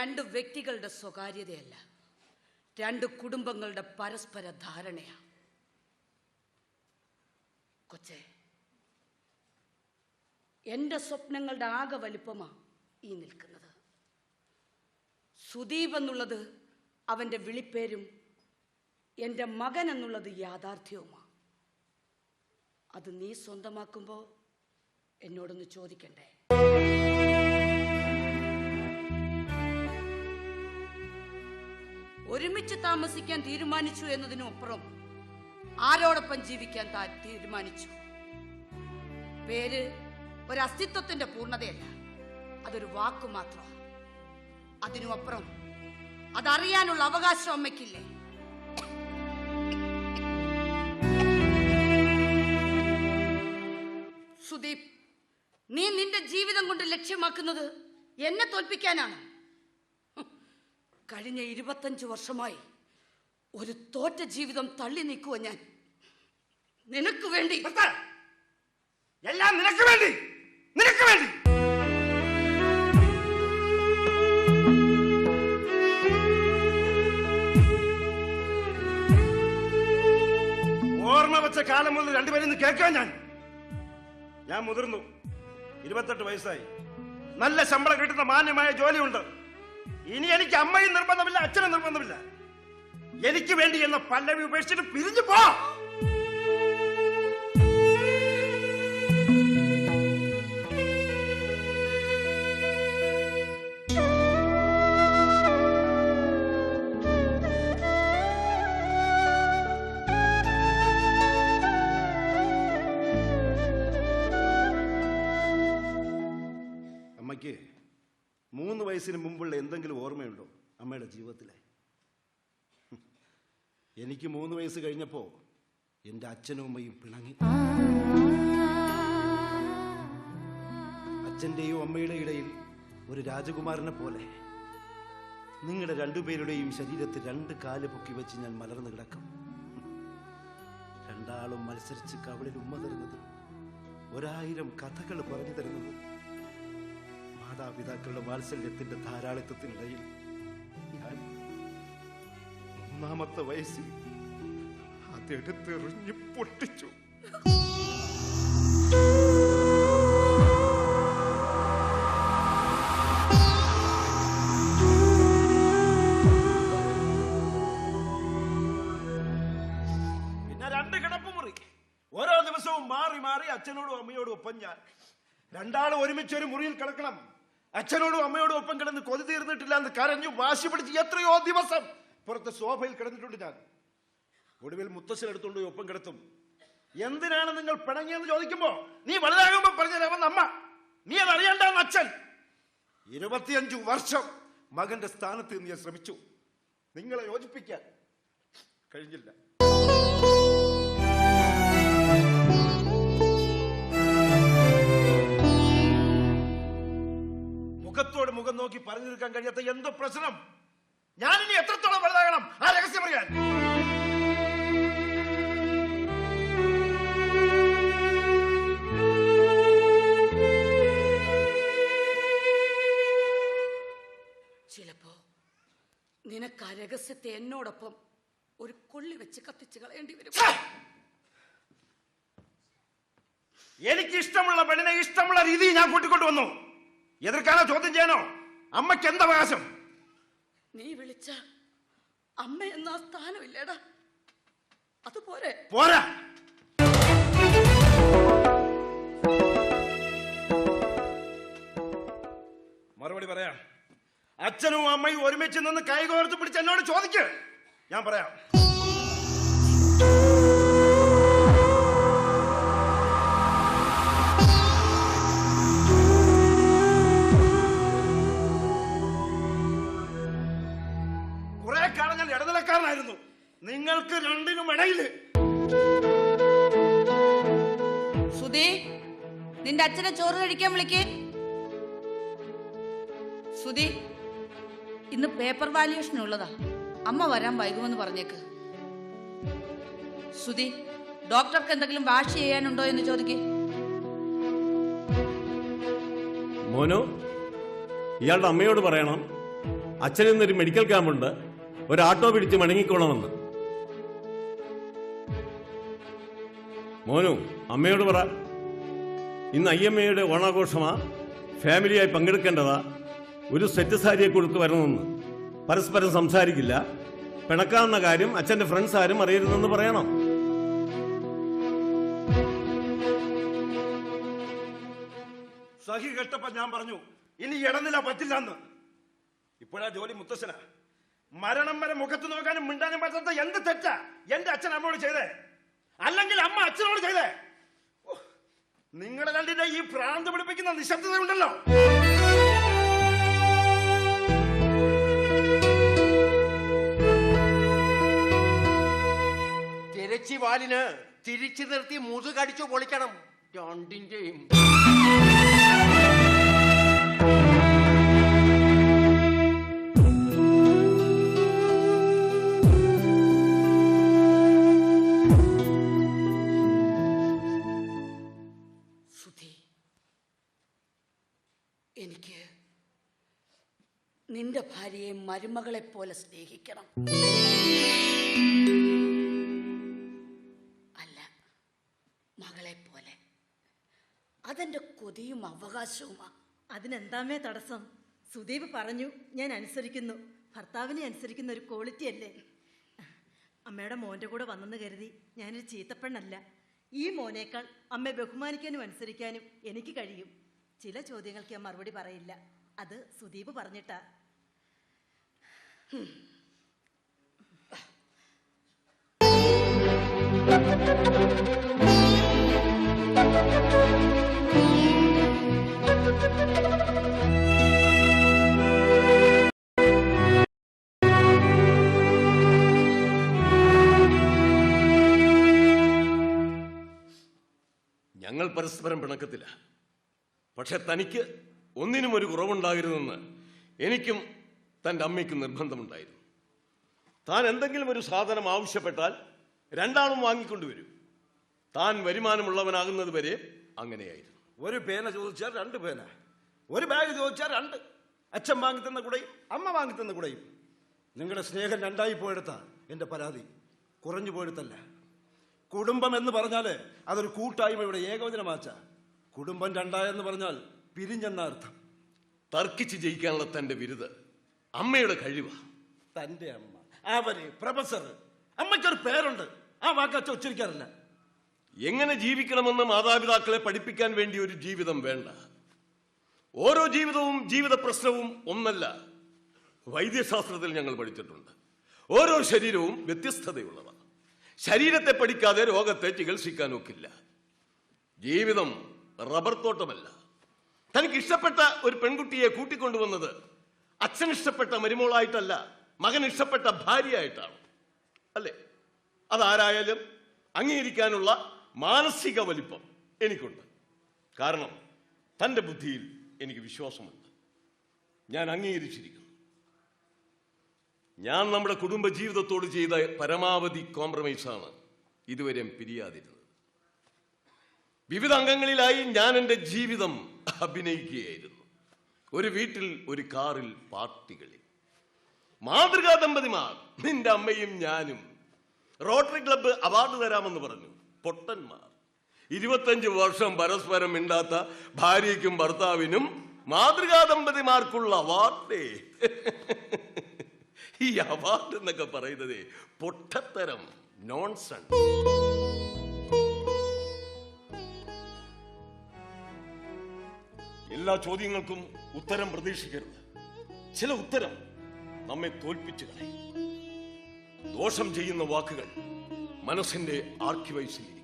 രണ്ട് വ്യക്തികളുടെ സ്വകാര്യതയല്ല. രണ്ട് കുടുംബങ്ങളുടെ പരസ്പര ധാരണയാണ് കൊച്ചേ എന്റെ സ്വപ്നങ്ങളുടെ ആകെ വലിപ്പമാണ് ഈ നിൽക്കുന്നത്. സുദീപ് എന്നുള്ളത് അവന്റെ വിളിപ്പേരും എന്റെ മകൻ എന്നുള്ളത് യാഥാർത്ഥ്യവുമാണ് അത് നീ സ്വന്തമാക്കുമ്പോൾ എന്നോടൊന്ന് ചോദിക്കണ്ടേ? ഒരുമിച്ച് താമസിക്കാൻ തീരുമാനിച്ചു എന്നതിനപ്പുറം ആരോടൊപ്പം ജീവിക്കാൻ താൻ തീരുമാനിച്ചു. പേര് ഒരു അസ്തിത്വത്തിന്റെ പൂർണതയല്ല അതൊരു വാക്കു മാത്രം. അതിനുമപ്പുറം അതറിയാനുള്ള അവകാശം അമ്മയ്ക്കില്ലേ? സുദീപ് നീ നിന്റെ ജീവിതം കൊണ്ട് ലക്ഷ്യമാക്കുന്നത് എന്നെ തോൽപ്പിക്കാനാണ്. കഴിഞ്ഞ ഇരുപത്തഞ്ച് വർഷമായി ഒരു തോറ്റ ജീവിതം തള്ളി നീക്കുക ഞാൻ. നിനക്ക് വേണ്ടി. എല്ലാം നിനക്ക് വേണ്ടി. നിനക്ക് വേണ്ടി. ഓർമ്മ വെച്ച കാലം മുതൽ രണ്ടുപേരും ഇന്ന് കേൾക്കാൻ ഞാൻ. ഞാൻ മുതിർന്നു. ഇരുപത്തെട്ട് വയസ്സായി. നല്ല ശമ്പളം കിട്ടുന്ന മാന്യമായ ജോലിയുണ്ട്. ഇനി എനിക്ക് അമ്മയും നിർബന്ധമില്ല അച്ഛനും നിർബന്ധമില്ല. എനിക്ക് വേണ്ടി എന്ന പല്ലവി ഉപേക്ഷിച്ചിട്ട് പിരിഞ്ഞു പോ. അമ്മയ്ക്ക് മൂന്ന് വയസ്സിന് മുമ്പുള്ള എന്തെങ്കിലും ഓർമ്മയുണ്ടോ അമ്മയുടെ ജീവിതത്തിലെ? എനിക്ക് മൂന്ന് വയസ്സ് കഴിഞ്ഞപ്പോ എന്റെ അച്ഛനും അമ്മയും പിണങ്ങി. അച്ഛന്റെയും അമ്മയുടെ ഇടയിൽ ഒരു രാജകുമാരനെ പോലെ നിങ്ങളുടെ രണ്ടുപേരുടെയും ശരീരത്തിൽ രണ്ട് കാൽ പൊക്കി വെച്ച് ഞാൻ മലർന്നു കിടക്കും. രണ്ടാളും മത്സരിച്ച് കവളിൽ ഉമ്മ തരുന്നത് ഒരായിരം കഥകൾ പറഞ്ഞു തരുന്നത് മാതാപിതാക്കളുടെ വാത്സല്യത്തിന്റെ ധാരാളിത്വത്തിനിടയിൽ ഞാൻ മൂന്നാമത്തെ വയസ്സിൽ അതെടുത്തെറിഞ്ഞ് പൊട്ടിച്ചു. ഓരോ ദിവസവും മാറി മാറി അച്ഛനോടും അമ്മയോടും ഒപ്പം ഞാൻ. രണ്ടാളും ഒരുമിച്ച് ഒരു മുറിയിൽ കിടക്കണം. അച്ഛനോടും അമ്മയോടും ഒപ്പം കിടന്ന് കൊതി തീർന്നിട്ടില്ല എന്ന് കരഞ്ഞു വാശി പിടിച്ച് എത്രയോ ദിവസം പുറത്ത് സോഫയിൽ കിടന്നിട്ടുണ്ട് ഞാൻ. ഒടുവിൽ മുത്തശ്ശൻ എടുത്തുകൊണ്ട് ഒപ്പം കിടത്തും. എന്തിനാണ് നിങ്ങൾ പിണങ്ങിയെന്ന് ചോദിക്കുമ്പോ നീ വലുതാകുമ്പോ പറഞ്ഞവൻ അമ്മ. നീ അത് അറിയണ്ടെന്ന് അച്ഛൻ. ഇരുപത്തിയഞ്ചു വർഷം മകന്റെ സ്ഥാനത്ത് നിന്ന് ഞാൻ ശ്രമിച്ചു. നിങ്ങളെ യോജിപ്പിക്കാൻ കഴിഞ്ഞില്ല. മുഖം നോക്കി പറഞ്ഞു തീർക്കാൻ കഴിയാത്ത എന്തോ പ്രശ്നം. ഞാൻ ഇനി എത്രത്തോളം വലുതാകണം? ആ രഹസ്യം അറിയാൻ. ചിലപ്പോ നിനക്ക് ആ രഹസ്യത്തെ എന്നോടൊപ്പം ഒരു കൊള്ളി വെച്ച് കത്തിച്ചു കളയേണ്ടി വരും. എനിക്ക് ഇഷ്ടമുള്ള പെണ്ണിനെ ഇഷ്ടമുള്ള രീതി ഞാൻ കൂട്ടിക്കൊണ്ടു വന്നു എതിർക്കാനോ ചോദ്യം ചെയ്യാനോ? അമ്മയ്ക്ക് എന്ത് അവകാശം? നീ വിളിച്ച അമ്മ എന്ന ആ അത് അതുപോലെ പോരാ. മറുപടി പറയാം. അച്ഛനും അമ്മയും ഒരുമിച്ച് നിന്ന് കൈകോർത്ത് പിടിച്ച് എന്നോട് ചോദിക്ക്. ഞാൻ പറയാം. നിന്റെ അച്ഛനെ ചോറ് കഴിക്കാൻ വിളിക്കേ. സുധി ഇന്ന് പേപ്പർ വാല്യുവേഷനുള്ളതാ അമ്മ വരാൻ വൈകുമെന്ന് പറഞ്ഞേക്ക്. സുധി ഡോക്ടർക്ക് എന്തെങ്കിലും വാഷ് ചെയ്യാനുണ്ടോ എന്ന് ചോദിക്കേ. മോനു ഇയാളുടെ അമ്മയോട് പറയണം. അച്ഛനിൽ നിന്നൊരു മെഡിക്കൽ ക്യാമ്പുണ്ട് ഒരു ആട്ടോ പിടിച്ച് മടങ്ങിക്കോണമെന്ന് മോനു അമ്മയോട് പറ. ഇന്ന് അയ്യമ്മയുടെ ഓണാഘോഷമാ. ഫാമിലിയായി പങ്കെടുക്കേണ്ടതാ. ഒരു സെറ്റ് സാരിയെ കൊടുത്ത് വരണമെന്ന്. പരസ്പരം സംസാരിക്കില്ല. പിണക്കാവുന്ന കാര്യം അച്ഛന്റെ ഫ്രണ്ട്സ് ആരും അറിയരുതെന്ന് പറയണം. സഹി കെട്ടപ്പോ ഞാൻ പറഞ്ഞു ഇനി ഇടനില പറ്റില്ലെന്ന്. ഇപ്പോഴാ ജോലി മുത്തശ്ശന. മരണം വരെ മുഖത്ത് നോക്കാനും മിണ്ടാനും പറ്റാത്ത എന്ത് തെറ്റാ? എന്റെ അച്ഛൻ അമ്മയോട് ചെയ്തേ? അല്ലെങ്കിൽ അമ്മ അച്ഛനോട് ചെയ്തേ? നിങ്ങളുടെ രണ്ടിന്റെ ഈ ഭ്രാന്ത് പിടിപ്പിക്കുന്ന നിശബ്ദത ഉണ്ടല്ലോ തിരച്ചി വാലിന് തിരിച്ചു നിർത്തി മുതുകടിച്ചു പൊളിക്കണം. രണ്ടിന്റെയും. എനിക്ക് നിന്റെ ഭാര്യയെ മരുമകളെ പോലെ സ്നേഹിക്കണം. അല്ല മകളെ പോലെ അതെന്റെ കൊതിയും അവകാശവുമാ. അതിനെന്താമേ തടസ്സം? സുദീപ് പറഞ്ഞു ഞാൻ അനുസരിക്കുന്നു. ഭർത്താവിനെ അനുസരിക്കുന്ന ഒരു ക്വാളിറ്റി അല്ലേ? അമ്മയുടെ മോന്റെ കൂടെ വന്നെന്ന് കരുതി ഞാനൊരു ചീത്തപ്പെണ്ണല്ല. ഈ മോനേക്കാൾ അമ്മയെ ബഹുമാനിക്കാനും അനുസരിക്കാനും എനിക്ക് കഴിയും. ചില ചോദ്യങ്ങൾക്ക് ഞാൻ മറുപടി പറയില്ല. അത് സുദീപ് പറഞ്ഞിട്ടാ. ഞങ്ങൾ പരസ്പരം പിണക്കത്തില്ല. പക്ഷെ തനിക്ക് ഒന്നിനും ഒരു കുറവുണ്ടാകരുതെന്ന് എനിക്കും തന്റെ അമ്മയ്ക്കും നിർബന്ധമുണ്ടായിരുന്നു. താൻ എന്തെങ്കിലും ഒരു സാധനം ആവശ്യപ്പെട്ടാൽ രണ്ടാളും വാങ്ങിക്കൊണ്ടുവരും താൻ വരുമാനമുള്ളവനാകുന്നത് വരെ അങ്ങനെയായിരുന്നു. ഒരു പേന ചോദിച്ചാൽ രണ്ട് പേന. ഒരു ബാഗ് ചോദിച്ചാൽ രണ്ട്. അച്ഛൻ വാങ്ങിത്തന്ന കൂടെയും അമ്മ വാങ്ങിത്തന്ന കൂടെയും. നിങ്ങളുടെ സ്നേഹം രണ്ടായി പോയെടുത്ത എന്റെ പരാതി. കുറഞ്ഞു പോയെടുത്തല്ല. കുടുംബം എന്ന് പറഞ്ഞാൽ അതൊരു കൂട്ടായ്മയുടെ ഏകോചനമാച്ച കുടുംബം രണ്ടായെന്ന് പറഞ്ഞാൽ പിരിഞ്ഞെന്ന അർത്ഥം. തർക്കിച്ച് ജയിക്കാനുള്ള തന്റെ ബിരുദ്. അമ്മയുടെ കഴിവാ. തന്റെ അമ്മ. അവർ പ്രൊഫസർ. അമ്മയ്ക്കൊരു പേരുണ്ട്. ആ വാക്കച്ച ഉച്ചരിക്കാറില്ല. എങ്ങനെ ജീവിക്കണമെന്ന് മാതാപിതാക്കളെ പഠിപ്പിക്കാൻ വേണ്ടി ഒരു ജീവിതം വേണ്ട. ഓരോ ജീവിതവും ജീവിത പ്രശ്നവും ഒന്നല്ല. വൈദ്യശാസ്ത്രത്തിൽ ഞങ്ങൾ പഠിച്ചിട്ടുണ്ട്. ഓരോ ശരീരവും വ്യത്യസ്തതയുള്ളതാണ് ശരീരത്തെ പഠിക്കാതെ രോഗത്തെ ചികിത്സിക്കാനൊക്കില്ല ജീവിതം റബ്ബർ തോട്ടമല്ല. തനിക്ക് ഇഷ്ടപ്പെട്ട ഒരു പെൺകുട്ടിയെ കൂട്ടിക്കൊണ്ടുവന്നത് അച്ഛൻ ഇഷ്ടപ്പെട്ട മരുമോളായിട്ടല്ല മകൻ ഇഷ്ടപ്പെട്ട ഭാര്യയായിട്ടാണ്. അല്ലേ? അതാരായാലും അംഗീകരിക്കാനുള്ള മാനസിക വലിപ്പം എനിക്കുണ്ട്. കാരണം തന്റെ ബുദ്ധിയിൽ എനിക്ക് വിശ്വാസമുണ്ട്. ഞാൻ അംഗീകരിച്ചിരിക്കുന്നു. ഞാൻ നമ്മുടെ കുടുംബ ജീവിതത്തോട് ചെയ്ത പരമാവധി കോംപ്രമൈസാണ് ഇതുവരെയും പിരിയാതിരുന്നത്. വിവിധ അംഗങ്ങളിലായി ഞാൻ എന്റെ ജീവിതം അഭിനയിക്കുകയായിരുന്നു. ഒരു വീട്ടിൽ ഒരു കാറിൽ പാർട്ടികളിൽ മാതൃകാ ദമ്പതിമാർ നിന്റെ അമ്മയും ഞാനും. റോട്ടറി ക്ലബ്ബ് അവാർഡ് തരാമെന്ന് പറഞ്ഞു. പൊട്ടന്മാർ. ഇരുപത്തഞ്ച് വർഷം പരസ്പരം മിണ്ടാത്ത ഭാര്യയ്ക്കും ഭർത്താവിനും മാതൃകാ ദമ്പതിമാർക്കുള്ള അവാർഡേ. ഈ അവാർഡ് എന്നൊക്കെ പറയുന്നത് പൊട്ടത്തരം നോൺസൺ. എല്ലാ ചോദ്യങ്ങൾക്കും ഉത്തരം പ്രതീക്ഷിക്കരുത്. ചില ഉത്തരം നമ്മെ തോൽപ്പിച്ചു കളയും. ദോഷം ചെയ്യുന്ന വാക്കുകൾ മനസ്സിന്റെ ആർക്കിവൈസിൽ